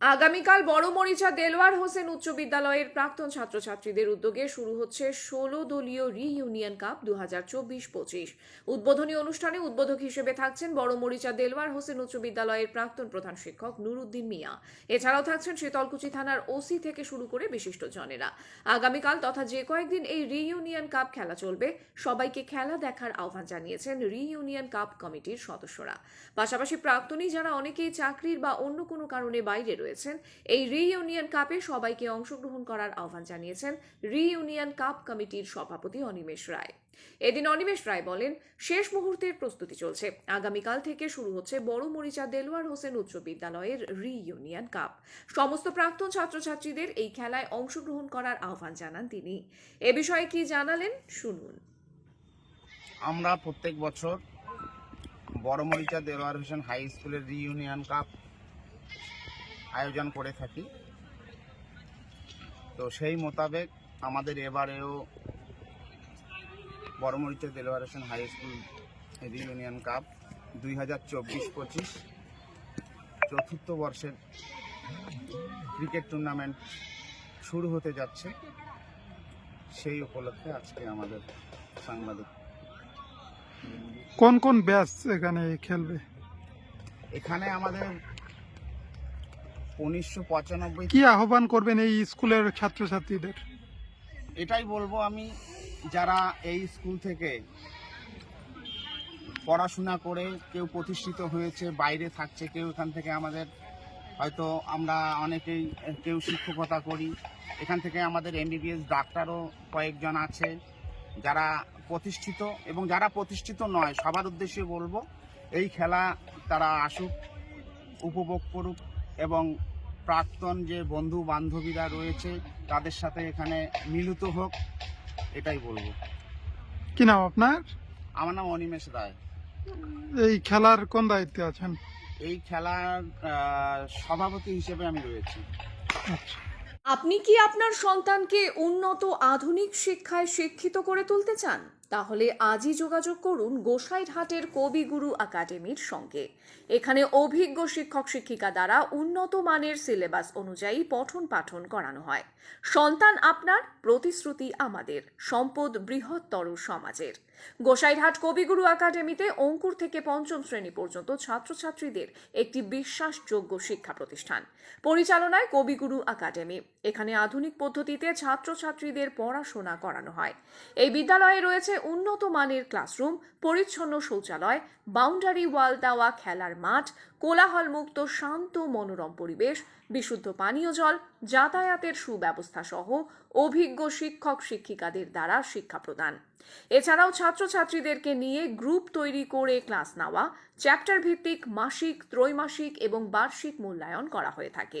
আগামীকাল বড় মরিচা দেলোয়ার হোসেন উচ্চ বিদ্যালয়ের প্রাক্তন ছাত্রছাত্রীদের উদ্যোগে শুরু হচ্ছে ষোলো দলীয় রিইউনিয়ন কাপ দু হাজার চব্বিশ পঁচিশ। উদ্বোধনী অনুষ্ঠানে উদ্বোধক হিসেবে থাকছেন বড় মরিচা দেলোয়ার হোসেন উচ্চ বিদ্যালয়ের প্রাক্তন প্রধান শিক্ষক নুরুদ্দিন মিয়া। এছাড়াও থাকছেন শীতলকুচি থানার ওসি থেকে শুরু করে বিশিষ্ট জনেরা আগামীকাল তথা যে কয়েকদিন এই রিইউনিয়ন কাপ খেলা চলবে, সবাইকে খেলা দেখার আহ্বান জানিয়েছেন রিইউনিয়ন কাপ কমিটির সদস্যরা। পাশাপাশি প্রাক্তনী যারা অনেকেই চাকরির বা অন্য কোনো কারণে বাইরে রয়েছেন এই রিইউনিয়ন কাপে সবাইকে অংশগ্রহণ করার আহ্বান জানিয়েছেন রিইউনিয়ন কাপ কমিটির সভাপতি অনিমেষ রায়। এদিন অনিমেষ রায় বলেন, শেষ মুহূর্তের প্রস্তুতি চলছে। আগামীকাল থেকে শুরু হচ্ছে বড় মরিচা দেলোয়ার হোসেন উচ্চ বিদ্যালয়ের রিইউনিয়ন কাপ। সমস্ত প্রাক্তন ছাত্রছাত্রীদের এই খেলায় অংশগ্রহণ করার আহ্বান জানান তিনি। এ বিষয়ে কি জানালেন? শুনুন। আমরা প্রত্যেক বছর বড়মরিচা দেলোয়ার হোসেন হাই স্কুলের রিইউনিয়ন কাপ আয়োজন করে থাকি। তো সেই মোতাবেক আমাদের এবারেও বড়মরিচা ডেলিভারেশন হাই স্কুল রিইউনিয়ন কাপ দুই হাজার চব্বিশ পঁচিশ চতুর্থ বর্ষের ক্রিকেট টুর্নামেন্ট শুরু হতে যাচ্ছে। সেই উপলক্ষে আজকে আমাদের সাংবাদিক। কোন কোন ব্যাচ এখানে খেলবে? এখানে আমাদের উনিশশো পঁচানব্বই কি আহ্বান করবেন এই স্কুলের ছাত্রছাত্রীদের? এটাই বলব আমি যারা এই স্কুল থেকে পড়াশোনা করে কেউ প্রতিষ্ঠিত হয়েছে বাইরে থাকছে কেউ এখান থেকে আমাদের হয়তো আমরা অনেকেই কেউ শিক্ষকতা করি এখান থেকে আমাদের এমবিবিএস ডাক্তারও কয়েকজন আছে যারা প্রতিষ্ঠিত এবং যারা প্রতিষ্ঠিত নয় সবার উদ্দেশ্যে বলব এই খেলা তারা আসুক উপভোগ করুক। এবং প্রাক্তন যে বন্ধু বান্ধবীরা রয়েছে তাদের সাথে এখানে মিলিত হোক এটাই বলব। কি নাম আপনার? আমার নাম অনিমেষ রায়। এই খেলার কোন দায়িত্বে আছেন? এই খেলার সভাপতি হিসেবে আমি রয়েছি। আচ্ছা। আপনি কি আপনার সন্তানকে উন্নত আধুনিক শিক্ষায় শিক্ষিত করে তুলতে চান? তাহলে আজই যোগাযোগ করুন গোসাইরহাটের কবিগুরু একাডেমির সঙ্গে। এখানে অভিজ্ঞ শিক্ষক শিক্ষিকা দ্বারা উন্নত মানের সিলেবাস অনুযায়ী পঠন পাঠন করানো হয়। সন্তান আপনার, প্রতিশ্রুতি আমাদের। সম্পদ বৃহত্তর সমাজের। গোসাইরহাট কবিগুরু একাডেমিতে অঙ্কুর থেকে পঞ্চম শ্রেণি পর্যন্ত ছাত্রছাত্রীদের একটি বিশ্বাসযোগ্য শিক্ষা প্রতিষ্ঠান। পরিচালনায় কবিগুরু একাডেমি। এখানে আধুনিক পদ্ধতিতে ছাত্রছাত্রীদের পড়াশোনা করানো হয়। এই বিদ্যালয়ে রয়েছে উন্নত মানের ক্লাসরুম, পরিচ্ছন্ন শৌচালয়, বাউন্ডারি ওয়াল দেওয়া খেলার মাঠ, কোলাহলমুক্ত শান্ত মনোরম পরিবেশ, বিশুদ্ধ পানীয় জল, যাতায়াতের সুব্যবস্থা সহ অভিজ্ঞ শিক্ষক শিক্ষিকাদের দ্বারা শিক্ষা প্রদান। এছাড়াও ছাত্রছাত্রীদেরকে নিয়ে গ্রুপ তৈরি করে ক্লাস নেওয়া চ্যাপ্টার ভিত্তিক মাসিক, ত্রৈমাসিক এবং বার্ষিক মূল্যায়ন করা হয়ে থাকে।